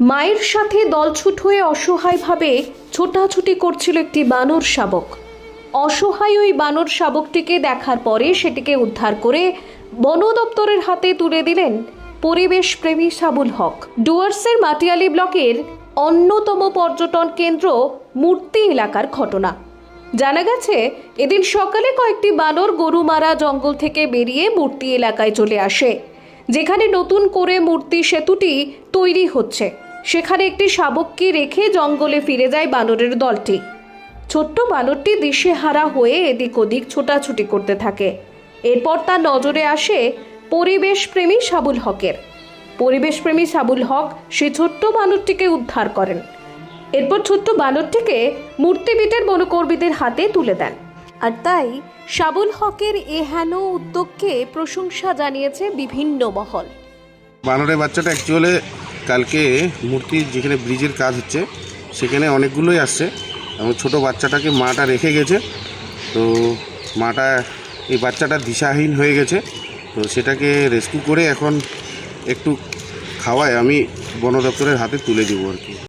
মায়ের সাথে দলছুট হয়ে অসহায়ভাবে ছোটাছুটি করছিল একটি বানর শাবক। অসহায় ওই বানর শাবকটিকে দেখার পরে সেটিকে উদ্ধার করে বন দপ্তরের হাতে তুলে দিলেন পরিবেশ প্রেমী সাবুল হক। ডুয়ার্সের মাটিয়ালি ব্লকের অন্যতম পর্যটন কেন্দ্র মূর্তি এলাকার ঘটনা। জানা গেছে, এদিন সকালে কয়েকটি বানর গরুমারা জঙ্গল থেকে বেরিয়ে মূর্তি এলাকায় চলে আসে, যেখানে নতুন করে মূর্তি সেতুটি তৈরি হচ্ছে। সেখানে একটি শাবককে রেখে জঙ্গলে ফিরে যায় বানরের দলটি। ছোট্ট বানরটি দিশেহারা হয়ে এদিক ওদিক ছোটাছুটি করতে থাকে। এরপর তার নজরে আসে পরিবেশপ্রেমী সাবুল হকের। পরিবেশপ্রেমী সাবুল হক সে ছোট্ট বানরটিকে উদ্ধার করেন। এরপর ছোট্ট বানরটিকে মূর্তিবিটের বনকর্মীদের হাতে তুলে দেন। আর তাই সাবুল হকের এ হেন উদ্যোগকে প্রশংসা জানিয়েছে বিভিন্ন মহল। বানরের বাচ্চাটা অ্যাকচুয়ালি কালকে মূর্তি যেখানে ব্রিজের কাজ হচ্ছে, সেখানে অনেকগুলোই আসছে এবং ছোটো বাচ্চাটাকে মাটা রেখে গেছে। তো মাটা, এই বাচ্চাটা দিশাহীন হয়ে গেছে। তো সেটাকে রেস্কিউ করে এখন একটু খাওয়ায়, আমি বন দপ্তরের হাতে তুলে দেবো আর কি।